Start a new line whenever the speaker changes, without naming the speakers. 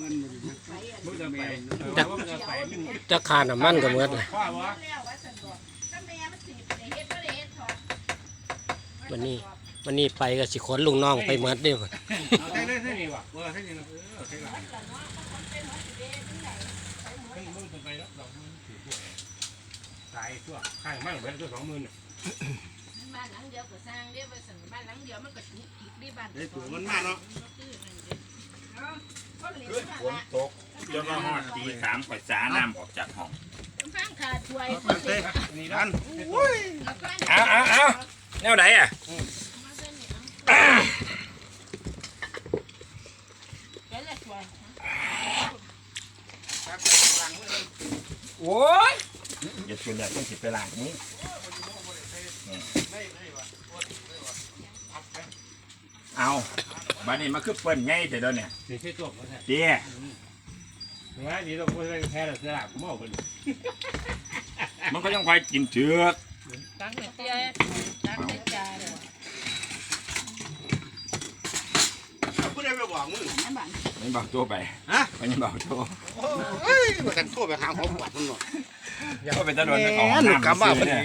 มึงจะไปเออมึงจะไปมึง
จะขาน้ำมันก็หมดเลย
พ่อวะ
แล้วว่าสันบอกถ้าแม่มันสิไปเฮ็ดบ่ได้เฮ็ดถอด
วันนี้วันนี้ไปก็สิขนลุงน้องไปหมดเด้อ
เอาใช่เลยใช่นี่วะเออใช่นี่นะเออใช่ละมึงมึงจะไปแล้วดอกมึงถือพวกตายชั่วข้างมั่งเป็นตัวสองหมื่น
บ้านหลังเดียวก็สร้างเด้อว่าสันบ้านหลังเดียวมันก็ถูกอีกดิบ้าน
ได้ตัวมันมากเนาะ
ก็เหลือ
ฝ
บ้าน
น
ละ
ตกจนมาหอดตีสามก่อยสาน้ำออกจากห้อง
ข้างขาดช่วย
มันเต้นี่ดัน
เอาเอาเอาแนวไหนอะโอ้ยอย่าชวนอย่าต้องสิไปล้างนี้ เอาบัดนี้มาคือเปิ้นไงแต่เดี๋ยวเนี่ย
นี่ใช่ตัวมันแท้
เจี๊ย
ว่าดีเราไม่ได้แพ้เราสลับเมาคน
มันก็ยังคอยกินเชือก
ตักเตี้ยตักเตี้ยจ่าเลย
ผู้ใดไปบอกมึง
น้ำบ้าน
ไม่บอกตัวไป
ฮะ
ไม่บอกตัว
โอ้ยมากันโทรไปหาหมอปวดมันหน่อย
ก็เป็นตะโดนไปของ
แหมหนู
น้ำ
กลับมาพอ
ซื้อ
ดี
เนี่ย